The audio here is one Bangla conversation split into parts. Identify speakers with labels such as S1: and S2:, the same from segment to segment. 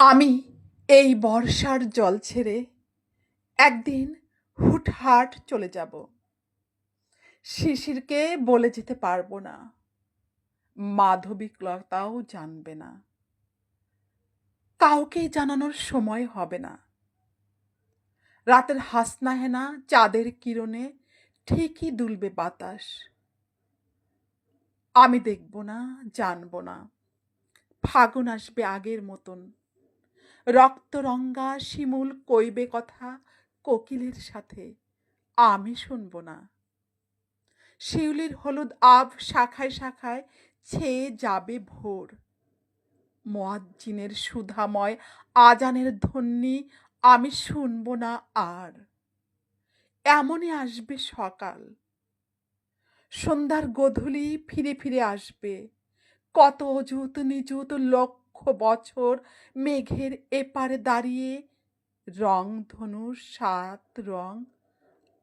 S1: আমি এই বর্ষার জল ছেড়ে একদিন হুটহাট চলে যাব। শিশিরকে বলে যেতে পারব না। মাধবিকলতাও জানবে না। কাউকে জানানোর সময় হবে না। রাতের হাসনা হেনা চাঁদের কিরণে ঠিকই দুলবে বাতাস। আমি দেখব না, জানব না। ফাগুন আসবে আগের মতন। রক্তরঙ্গা শিমুল কইবে কথা কোকিলের সাথে, আমি শুনব না। শিউলির হলুদ আব শাখায় শাখায় ছেয়ে যাবে ভোর। মোয়াজ্জিনের সুধাময় আজানের ধ্বনি আমি শুনব না আর। এমনই আসবে সকাল। সন্ধ্যার গোধূলি ফিরে ফিরে আসবে। কত অযুত নিযুত লক্ষ বছর মেঘের এপারে দাঁড়িয়ে রং ধনুর সাত রং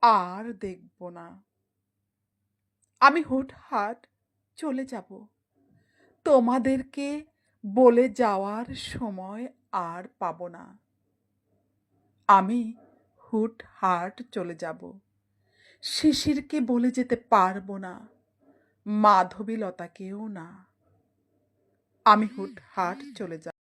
S1: আর দেখব না। আমি হুটহাট চলে যাব। তোমাদেরকে বলে যাওয়ার সময় আর পাব না। আমি হুটহাট চলে যাব। শিশিরকে বলে যেতে পারব না। মাধবীলতাকেও না। আমি হুটহাট চলে যাব